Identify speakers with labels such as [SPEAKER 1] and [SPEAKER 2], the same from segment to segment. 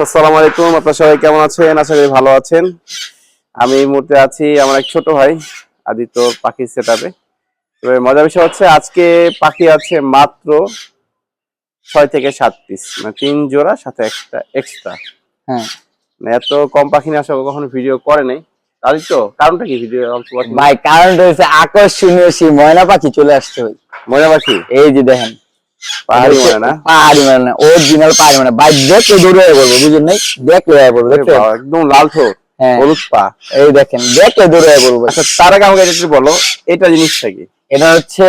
[SPEAKER 1] আসসালামু আলাইকুম। আপনারা সবাই কেমন আছেন? আশা করি ভালো আছেন। আমি এই মুহূর্তে আছি আমার এক ছোট ভাই আদিত্য পাখি সেটাপে তবে মজার বিষয় হচ্ছে আজকে পাখি আছে মাত্র ছয় থেকে সাত পিস মানে তিন জোড়া সাথে একটা এক্সট্রা
[SPEAKER 2] হ্যাঁ।
[SPEAKER 1] মানে এত কম পাখি নিয়ে আসলে কখনো ভিডিও করে নাই। আদিত্য কারণটা কি ভিডিও
[SPEAKER 2] ভাই কারণটা হচ্ছে আকর্ষণীয় সেই ময়না পাখি চলে আসছে
[SPEAKER 1] মজা পাখি?
[SPEAKER 2] এই যে দেখেন
[SPEAKER 1] পাহাড়ি ময়না না?
[SPEAKER 2] পাহাড়ি ময়না না অরিজিনাল পাহাড়ি ময়না ভাই দেখলে দূরে হয়ে পড়ব বুঝলেন নাই? দেখলে হয়ে পড়ব
[SPEAKER 1] আরে
[SPEAKER 2] দেখছেন
[SPEAKER 1] বাবা, একদম লাল ঠোঁট
[SPEAKER 2] হ্যাঁ।
[SPEAKER 1] হলুদ পা।
[SPEAKER 2] এই দেখেন দেখলে দূরে হয়ে পড়ব।
[SPEAKER 1] আচ্ছা তার আগে আমাকে একটু বলো এটা জিনিসটা কি?
[SPEAKER 2] এটা হচ্ছে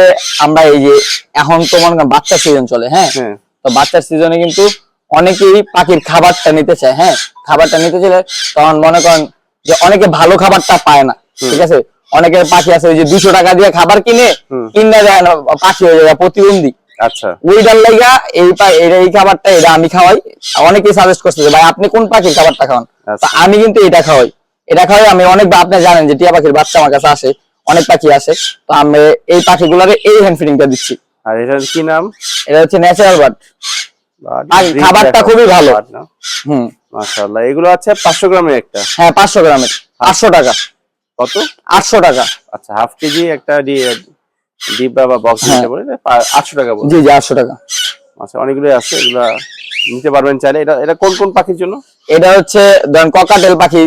[SPEAKER 2] আমরা এই যে এখন তো মনে বাচ্চা সিজন চলে হ্যাঁ?
[SPEAKER 1] হ্যাঁ।
[SPEAKER 2] তো বাচ্চার সিজনে কিন্তু অনেকেই পাখির খাবারটা নিতে চায় হ্যাঁ? খাবারটা নিতে চাইলে তখন মনে করেন যে অনেকে ভালো খাবারটা পায় না ঠিক আছে? অনেকের পাখি আছে ওই যে দুশো টাকা দিয়ে খাবার কিনে কিনে যায় না পাখি হয়ে যায় প্রতিবন্ধী।
[SPEAKER 1] আচ্ছা।
[SPEAKER 2] এই এটা এই খাবারটা এটা আমি খাওয়াই। অনেকেই সাজেস্ট করছে ভাই আপনি কোন পাখির খাবারটা খাওয়ান?
[SPEAKER 1] আচ্ছা।
[SPEAKER 2] আমি কিন্তু এটা খাওয়াই। এটা খাওয়াই আমি অনেক আপনি জানেন যে টিয়া পাখির বাচ্চা আমার কাছে আসে অনেক পাখি আসে। তো আমি এই পাখিগুলোরে এই হ্যান্ড ফিডিংটা দিচ্ছি।
[SPEAKER 1] আর এটার কি নাম?
[SPEAKER 2] এটা হচ্ছে ন্যাচারাল বার্ড আর খাবারটা খুবই ভালো। হুম।
[SPEAKER 1] মাশাআল্লাহ। এগুলো আছে গ্রামের একটা?
[SPEAKER 2] হ্যাঁ পাঁচশো গ্রামের। পাঁচশো টাকা।
[SPEAKER 1] কত?
[SPEAKER 2] আটশো টাকা।
[SPEAKER 1] আচ্ছা হাফ কেজি একটা ডিব্বা বা বক্স
[SPEAKER 2] হ্যাঁ।
[SPEAKER 1] নিতে বলে আটশো টাকা বলে।
[SPEAKER 2] জি জি আটশো টাকা।
[SPEAKER 1] আচ্ছা অনেকগুলো আছে এগুলা নিতে পারবেন চাইলে। এটা এটা কোন কোন পাখির জন্য?
[SPEAKER 2] এটা হচ্ছে ধরেন ককাটেল পাখি।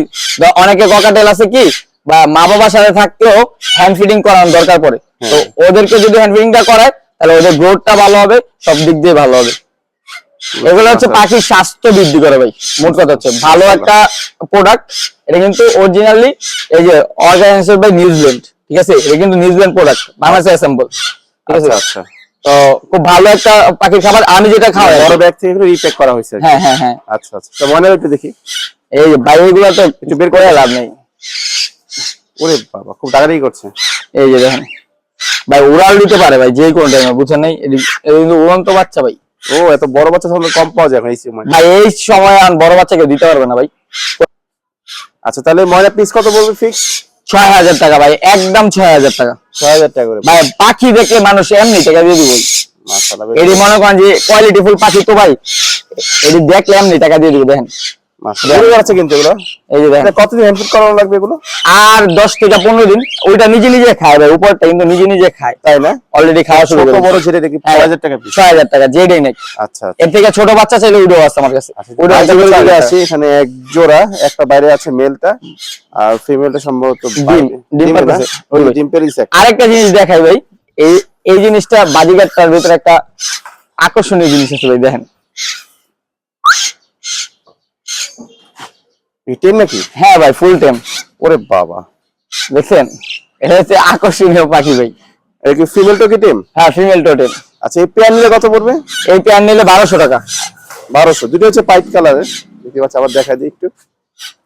[SPEAKER 2] অনেকে ককাটেল আছে কি বা মা বাবার সাথে থাকতেও হ্যান্ড ফিডিং করানোর দরকার পড়ে। তো ওদেরকে যদি হ্যান্ড ফিডিংটা করায় তাহলে ওদের গ্রোথটা ভালো হবে সব দিক দিয়ে ভালো হবে। এগুলো হচ্ছে পাখির স্বাস্থ্য বৃদ্ধি করে ভাই মোট কথা হচ্ছে। ভালো একটা প্রোডাক্ট এটা কিন্তু অরিজিনালি এই যে অর্গানাইজেশন বাই নিউজিল্যান্ড ঠিক আছে? এটা কিন্তু নিউজিল্যান্ড প্রোডাক্ট বাংলাদেশে অ্যাসেম্বল ঠিক আছে?
[SPEAKER 1] আচ্ছা আচ্ছা।
[SPEAKER 2] তো খুব ভালো একটা পাখির খাবার আমি যেটা খাওয়াই
[SPEAKER 1] বড় ব্যাগ থেকে রিপ্যাক করা হয়েছে।
[SPEAKER 2] হ্যাঁ হ্যাঁ হ্যাঁ।
[SPEAKER 1] আচ্ছা আচ্ছা। তো মনে একটু দেখি।
[SPEAKER 2] এই যে বাইরে গুলো তো একটু বের করে লাভ নেই।
[SPEAKER 1] ওরে বাবা খুব ডাকাডাকি করছে।
[SPEAKER 2] এই যে দেখেন। ভাই উড়াল দিতে পারে ভাই যে কোনো টাইমে বুঝছেন নাই? কিন্তু উড়ন্ত বাচ্চা ভাই।
[SPEAKER 1] ও এত বড় বাচ্চা তাহলে কম পাওয়া যায় এখন এই সময়।
[SPEAKER 2] ভাই এই সময় আর বড় বাচ্চা কেউ দিতে পারবে না ভাই।
[SPEAKER 1] আচ্ছা তাহলে ময়না পিস কত বলবে ফিক্স
[SPEAKER 2] ছয় হাজার টাকা ভাই একদম ছয় হাজার টাকা।
[SPEAKER 1] ছয় হাজার টাকা করে।
[SPEAKER 2] ভাই পাখি দেখে মানুষ এমনি টাকা দিয়ে দিবে।
[SPEAKER 1] মাশাআল্লাহ
[SPEAKER 2] এটি মনে করেন যে কোয়ালিটি ফুল পাখি তো ভাই এটি দেখলে এমনি টাকা দিয়ে দিবে দেখেন।
[SPEAKER 1] আছে কিন্তু এগুলো।
[SPEAKER 2] এই যে দেখেন।
[SPEAKER 1] কতদিন করানো লাগবে এগুলো?
[SPEAKER 2] আর দশ থেকে পনেরো দিন। ওইটা নিজে নিজে খায় ভাই উপরটা কিন্তু নিজে নিজে খায়।
[SPEAKER 1] তাই না?
[SPEAKER 2] অলরেডি খাওয়া শুরু
[SPEAKER 1] বড় ছেড়ে দেখি
[SPEAKER 2] হ্যাঁ।
[SPEAKER 1] টাকা পিস
[SPEAKER 2] ছয় হাজার টাকা যেটাই নেই।
[SPEAKER 1] আচ্ছা আচ্ছা।
[SPEAKER 2] এর থেকে ছোট বাচ্চা চাইলে ওইটাও আছে আমার কাছে। ওইটা
[SPEAKER 1] আচ্ছা, এখানে এক জোড়া একটা বাইরে আছে মেলটা আর ফিমেলটা সম্ভবত।
[SPEAKER 2] ডিম
[SPEAKER 1] ওই
[SPEAKER 2] আরেকটা জিনিস দেখাই ভাই এই এই জিনিসটা বাজিগারটার ভিতরে একটা আকর্ষণীয় জিনিস আছে ভাই দেখেন।
[SPEAKER 1] টেন নাকি?
[SPEAKER 2] হ্যাঁ ভাই ফুল টাইম
[SPEAKER 1] ওরে বাবা।
[SPEAKER 2] দেখছেন? এটা হচ্ছে আকর্ষণীয় পাখি ভাই।
[SPEAKER 1] এই কি ফিমেলটা কি টেম
[SPEAKER 2] হ্যাঁ ফিমেল টোটেল
[SPEAKER 1] আচ্ছা এই পেয়ার নিলে কত পড়বে?
[SPEAKER 2] এই প্যান নিলে বারোশো টাকা।
[SPEAKER 1] বারোশো। দুটো হচ্ছে পাইট কালারের দেখতে পাচ্ছি আবার দেখা দিই একটু।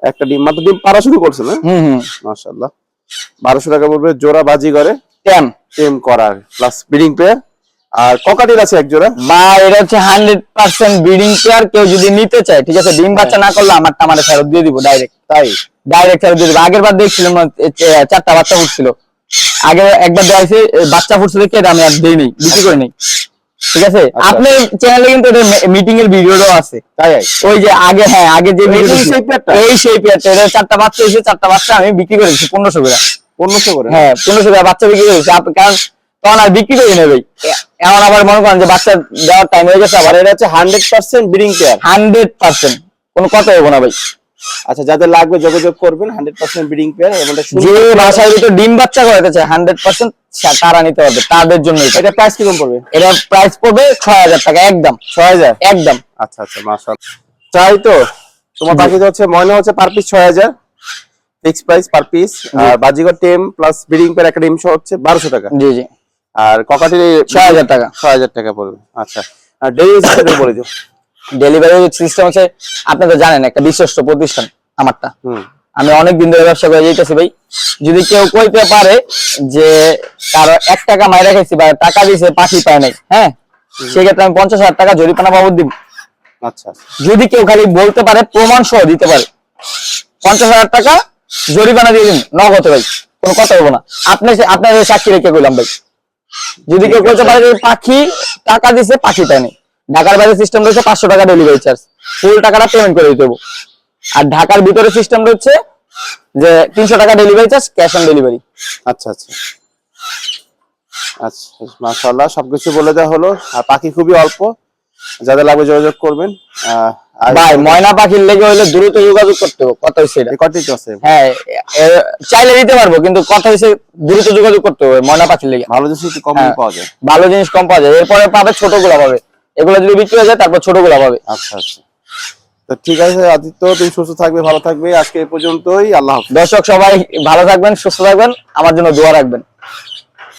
[SPEAKER 1] একটা ডিম মাত্র ডিম পাড়া শুরু করছে না?
[SPEAKER 2] হুম হুম।
[SPEAKER 1] মাশাল্লাহ বারোশো টাকা পড়বে জোড়া বাজি করে।
[SPEAKER 2] ট্যাম
[SPEAKER 1] টেম করার প্লাস ব্রিডিং পেয়ার আর ককাটিল আছে এক জোড়া
[SPEAKER 2] বা এটা হচ্ছে হান্ড্রেড পার্সেন্ট ব্রিডিং পেয়ার কেউ যদি নিতে চায় ঠিক আছে ডিম বাচ্চা না করলে আমারটা আমার ফেরত দিয়ে দিব ডাইরেক্ট
[SPEAKER 1] তাই?
[SPEAKER 2] ডাইরেক্ট ফেরত দিয়ে দিব। আগের বার দেখছিলাম চারটা বাচ্চা ফুটছিল। আগে একবার দেখাইছে এ, বাচ্চা ফুটছিল কে আমি আর দিই নেই বিক্রি করে নেই। ঠিক আছে?
[SPEAKER 1] আচ্ছা।
[SPEAKER 2] আপনার চ্যানেলে কিন্তু মিটিং এর ভিডিওটাও আছে।
[SPEAKER 1] তাই?
[SPEAKER 2] ওই যে আগে হ্যাঁ আগে যে
[SPEAKER 1] এই সেই পেয়ারটা?
[SPEAKER 2] এটা চারটা বাচ্চা এসে চারটা বাচ্চা আমি বিক্রি করেছি পনেরোশো করে।
[SPEAKER 1] পনেরোশো করে
[SPEAKER 2] হ্যাঁ পনেরোশো করে বাচ্চা বিক্রি করেছি। কারণ তখন আর বিক্রি করে নেবে এমন আবার মনে করেন যে বাচ্চা দেওয়ার টাইম হয়ে গেছে আবার
[SPEAKER 1] এটা হচ্ছে hundred percent breeding pair
[SPEAKER 2] hundred percent কোনো কথা হব না ভাই।
[SPEAKER 1] আচ্ছা যাদের লাগবে যোগাযোগ করবেন হান্ড্রেড পার্সেন্ট ব্রিডিং পেয়ার এবং
[SPEAKER 2] যে বাসায় ভিতর ডিম বাচ্চা করাতে চায় হান্ড্রেড পার্সেন্ট তারা নিতে পারবে তাদের জন্য এটা
[SPEAKER 1] প্রাইস কীরকম পড়বে?
[SPEAKER 2] এটা প্রাইস পড়বে ছয় হাজার টাকা একদম।
[SPEAKER 1] ছয় হাজার?
[SPEAKER 2] একদম।
[SPEAKER 1] আচ্ছা আচ্ছা মাসাল চাই তো? তোমার বাকিতে হচ্ছে ময়না হচ্ছে পার পিস ছয় হাজার। ফিক্স প্রাইস পার পিস আর বাজিগর টেম প্লাস ব্রিডিং পেয়ার একটা ডিম হচ্ছে বারোশো টাকা।
[SPEAKER 2] জি জি।
[SPEAKER 1] আর ককাটির
[SPEAKER 2] ছয় হাজার টাকা।
[SPEAKER 1] ছয় হাজার টাকা পড়বে। আচ্ছা। আর ডেলিভারি বলে দিও।
[SPEAKER 2] ডেলিভারি সিস্টেম হচ্ছে আপনি তো জানেন একটা বিশ্বস্ত প্রতিষ্ঠান আমারটা।
[SPEAKER 1] হুম।
[SPEAKER 2] আমি অনেক দিন ধরে ব্যবসা করে যেতেছি ভাই। যদি কেউ কইতে পারে যে কারও এক টাকা মাইরা খাইছি বা টাকা দিছে পাখি পায় নাই হ্যাঁ? সেক্ষেত্রে আমি পঞ্চাশ হাজার টাকা জরিমানা বাবদ দিব।
[SPEAKER 1] আচ্ছা।
[SPEAKER 2] যদি কেউ খালি বলতে পারে প্রমাণ সহ দিতে পারে। পঞ্চাশ হাজার টাকা জরিমানা দিয়ে দিন নগদ ভাই। কোনো কথা হব না। আপনি আপনার সাক্ষী রেখে কইলাম ভাই। যদি কেউ বলতে পারে পাখি টাকা দিছে পাখি পায় নাই ঢাকার বাইরে সিস্টেম রয়েছে পাঁচশো টাকা ডেলিভারি চার্জ ফুল টাকাটা পেমেন্ট করে দিতে আর ঢাকার ভিতরে সিস্টেম রয়েছে যে তিনশো টাকা delivery charge cash on delivery
[SPEAKER 1] আচ্ছা আচ্ছা। আচ্ছা মাশাআল্লাহ সবকিছু বলে দেওয়া হলো। আর পাখি খুবই অল্প। যাদের লাগবে যোগাযোগ করবেন। আহ,
[SPEAKER 2] ভাই ময়না পাখির লেগে হলে দ্রুত যোগাযোগ করতে হবে কথা হচ্ছে এটা।
[SPEAKER 1] কয়টি আছে।
[SPEAKER 2] হ্যাঁ চাইলে দিতে পারব কিন্তু কথা হচ্ছে দ্রুত যোগাযোগ করতে হবে ময়না পাখির লেগে।
[SPEAKER 1] ভালো জিনিস কম
[SPEAKER 2] হ্যাঁ।
[SPEAKER 1] পাওয়া যায়।
[SPEAKER 2] ভালো জিনিস কম পাওয়া যায়। এরপরে পাবে ছোট ছোটগুলা পাবে। এগুলো যদি বিক্রি হয়ে যায় তারপর ছোট ছোটগুলা পাবে।
[SPEAKER 1] আচ্ছা আচ্ছা। তো ঠিক আছে আদিত্য তুমি সুস্থ থাকবে ভালো থাকবে। আজকে এই পর্যন্তই আল্লাহ হাফেজ।
[SPEAKER 2] দর্শক সবাই ভালো থাকবেন সুস্থ থাকবেন। আমার জন্য দোয়া রাখবেন।